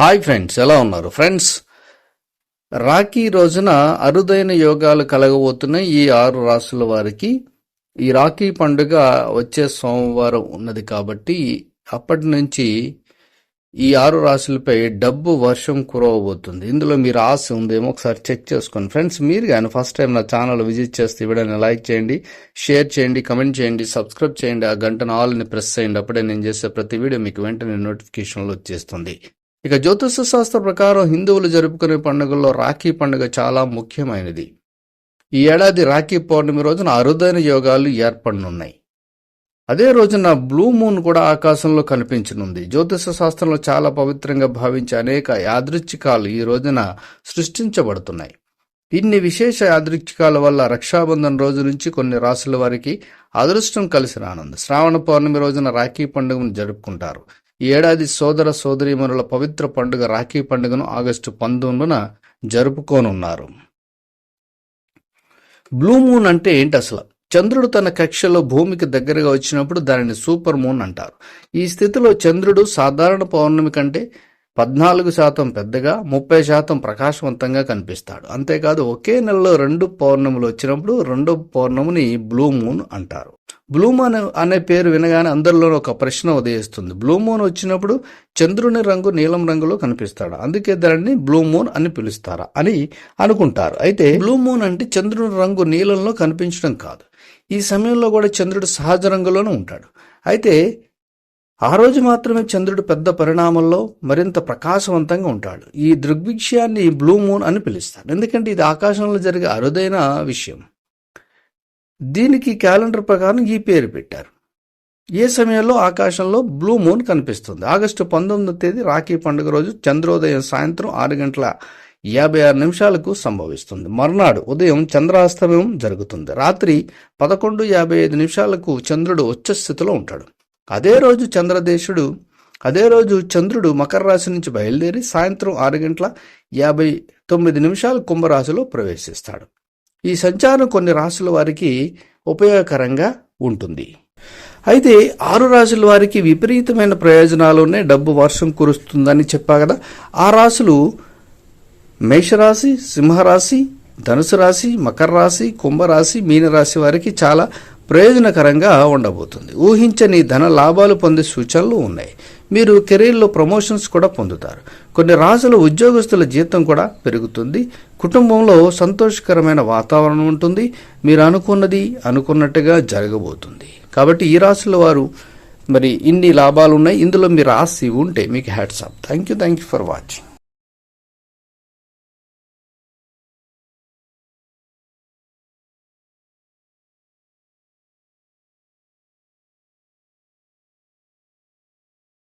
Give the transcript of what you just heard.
Hi friends ఎలా ఉన్నారు? Friends Rakhi రోజున అరుదైన యోగాలు కలగబోతున్న ఈ ఆరు రాసుల వారికి. ఈ రాఖీ పండుగ వచ్చే సోమవారం ఉన్నది కాబట్టి అప్పటి నుంచి ఈ ఆరు రాశులపై డబ్బు వర్షం కురవబోతుంది. ఇందులో మీరు ఆశ ఉందేమో ఒకసారి చెక్ చేసుకోండి. ఫ్రెండ్స్ మీరు కానీ ఫస్ట్ టైం నా ఛానల్ విజిట్ చేస్తే వీడియోని లైక్ చేయండి షేర్ చేయండి కమెంట్ చేయండి సబ్స్క్రైబ్ చేయండి ఆ గంటను ఆల్ని ప్రెస్ చేయండి. అప్పుడే నేను చేసే ప్రతి వీడియో మీకు వెంటనే నోటిఫికేషన్లు వచ్చేస్తుంది. ఇక జ్యోతిష శాస్త్ర ప్రకారం హిందువులు జరుపుకునే పండుగల్లో రాఖీ పండుగ చాలా ముఖ్యమైనది. ఈ ఏడాది రాఖీ పౌర్ణమి రోజున అరుదైన యోగాలు ఏర్పడనున్నాయి. అదే రోజున బ్లూ మూన్ కూడా ఆకాశంలో కనిపించనుంది. జ్యోతిష శాస్త్రంలో చాలా పవిత్రంగా భావించే అనేక యాదృచ్ఛికాలు ఈ రోజున సృష్టించబడుతున్నాయి. ఇన్ని విశేష యాదృచ్ఛికాల వల్ల రక్షాబంధన్ రోజు నుంచి కొన్ని రాసుల వారికి అదృష్టం కలిసి రానుంది. శ్రావణ పౌర్ణమి రోజున రాఖీ పండుగను జరుపుకుంటారు. ఈ ఏడాది సోదర సోదరీమణుల పవిత్ర పండుగ రాఖీ పండుగను ఆగస్టు పంతొమ్మిదిన జరుపుకోనున్నారు. బ్లూ మూన్ అంటే ఏంటి అసలు? చంద్రుడు తన కక్షలో భూమికి దగ్గరగా వచ్చినప్పుడు దానిని సూపర్ మూన్ అంటారు. ఈ స్థితిలో చంద్రుడు సాధారణ పౌర్ణమి కంటే పద్నాలుగు శాతం పెద్దగా ముప్పై శాతం ప్రకాశవంతంగా కనిపిస్తాడు. అంతేకాదు ఒకే నెలలో రెండు పౌర్ణములు వచ్చినప్పుడు రెండో పౌర్ణమిని బ్లూ మూన్ అంటారు. బ్లూమూన్ అనే పేరు వినగానే అందరిలో ఒక ప్రశ్న ఉదయిస్తుంది. బ్లూమూన్ వచ్చినప్పుడు చంద్రుని రంగు నీలం రంగులో కనిపిస్తాడు. అందుకే దానిని బ్లూమూన్ అని పిలుస్తారా అని అనుకుంటారు. అయితే బ్లూమూన్ అంటే చంద్రుని రంగు నీలంలో కనిపించడం కాదు. ఈ సమయంలో కూడా చంద్రుడు సహజ రంగులోనే ఉంటాడు. అయితే ఆ రోజు మాత్రమే చంద్రుడు పెద్ద పరిణామంలో మరింత ప్రకాశవంతంగా ఉంటాడు. ఈ దృగ్విషయాన్ని బ్లూ మూన్ అని పిలుస్తారు. ఎందుకంటే ఇది ఆకాశంలో జరిగే అరుదైన విషయం. దీనికి క్యాలెండర్ ప్రకారం ఈ పేరు పెట్టారు. ఏ సమయంలో ఆకాశంలో బ్లూ మూన్ కనిపిస్తుంది? ఆగస్టు పంతొమ్మిదో తేదీ రాఖీ పండుగ రోజు చంద్రోదయం సాయంత్రం ఆరు గంటల యాభై ఆరు నిమిషాలకు సంభవిస్తుంది. మర్నాడు ఉదయం చంద్రాస్తమయం జరుగుతుంది. రాత్రి పదకొండు యాభై ఐదు నిమిషాలకు చంద్రుడు ఉచ్చస్థితిలో ఉంటాడు. అదే రోజు చంద్రదేశుడు అదే రోజు చంద్రుడు మకర రాశి నుంచి బయలుదేరి సాయంత్రం ఆరు గంటల యాభై తొమ్మిది నిమిషాలు కుంభరాశిలో ప్రవేశిస్తాడు. ఈ సంచారం కొన్ని రాసుల వారికి ఉపయోగకరంగా ఉంటుంది. అయితే ఆరు రాసుల వారికి విపరీతమైన ప్రయోజనాలునే డబ్బు వర్షం కురుస్తుందని చెప్పా కదా. ఆ రాశులు మేషరాశి సింహరాశి ధనుసు రాశి మకర రాశి కుంభరాశి మీనరాశి వారికి చాలా ప్రయోజనకరంగా ఉండబోతుంది. ఊహించని ధన లాభాలు పొందే సూచనలు ఉన్నాయి. మీరు కెరీర్లో ప్రమోషన్స్ కూడా పొందుతారు. కొన్ని రాజుల ఉద్యోగస్తుల జీతం కూడా పెరుగుతుంది. కుటుంబంలో సంతోషకరమైన వాతావరణం ఉంటుంది. మీరు అనుకున్నది అనుకున్నట్టుగా జరగబోతుంది. కాబట్టి ఈ రాశుల వారు మరి ఇన్ని లాభాలు ఉన్నాయి ఇందులో మీ రాశి ఉంటే మీకు hats off thank you thank you for watching